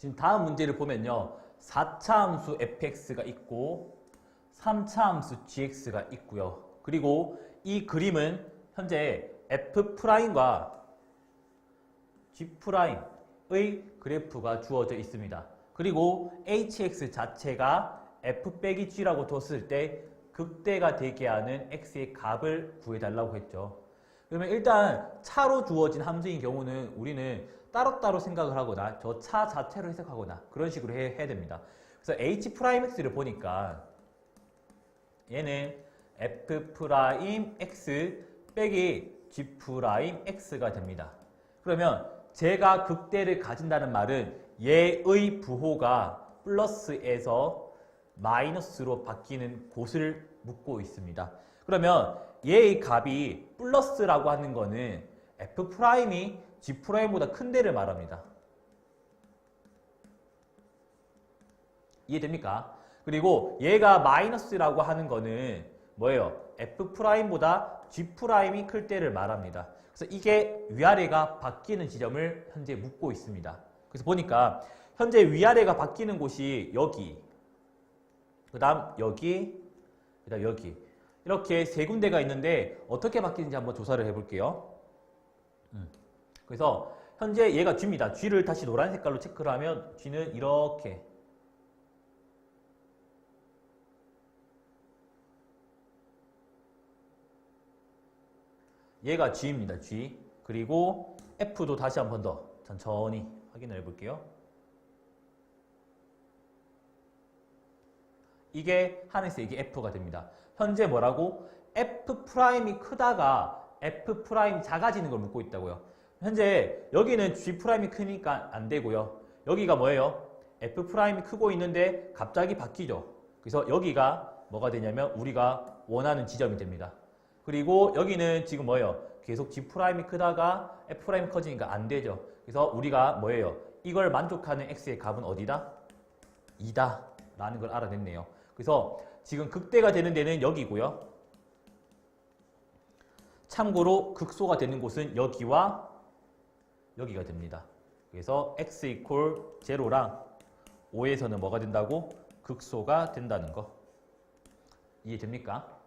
지금 다음 문제를 보면요. 4차 함수 fx가 있고 3차 함수 gx가 있고요. 그리고 이 그림은 현재 f'과 g'의 그래프가 주어져 있습니다. 그리고 hx 자체가 f 빼기 g라고 뒀을 때 극대가 되게 하는 x의 값을 구해달라고 했죠. 그러면 일단 차로 주어진 함수인 경우는 우리는 따로따로 생각을 하거나 저 차 자체로 해석하거나 그런 식으로 해, 해야 됩니다. 그래서 h'x를 보니까 얘는 f'x 빼기 g'x가 됩니다. 그러면 제가 극대를 가진다는 말은 얘의 부호가 플러스에서 마이너스로 바뀌는 곳을 묻고 있습니다. 그러면 얘의 값이 플러스라고 하는 거는 f'이 g'보다 큰 데를 말합니다. 이해됩니까? 그리고 얘가 마이너스라고 하는 거는 뭐예요? f'보다 g'이 클 때를 말합니다. 그래서 이게 위아래가 바뀌는 지점을 현재 묻고 있습니다. 그래서 보니까 현재 위아래가 바뀌는 곳이 여기, 그 다음 여기, 그 다음 여기 이렇게 세 군데가 있는데 어떻게 바뀌는지 한번 조사를 해볼게요. 음. 그래서 현재 얘가 G입니다. G를 다시 노란 색깔로 체크를 하면 G는 이렇게 얘가 G입니다. G. 그리고 F도 다시 한 번 더 천천히 확인을 해볼게요. 이게 하늘색, 이게 F가 됩니다. 현재 뭐라고? F'이 크다가 F' 작아지는 걸 묻고 있다고요. 현재 여기는 G'이 크니까 안 되고요. 여기가 뭐예요? F'이 크고 있는데 갑자기 바뀌죠. 그래서 여기가 뭐가 되냐면 우리가 원하는 지점이 됩니다. 그리고 여기는 지금 뭐예요? 계속 G'이 크다가 F' 커지니까 안 되죠. 그래서 우리가 뭐예요? 이걸 만족하는 X의 값은 어디다? 2다 라는 걸 알아냈네요. 그래서 지금 극대가 되는 데는 여기고요. 참고로 극소가 되는 곳은 여기와 여기가 됩니다. 그래서 x 이퀄 제로랑 5에서는 뭐가 된다고? 극소가 된다는 거. 이해됩니까?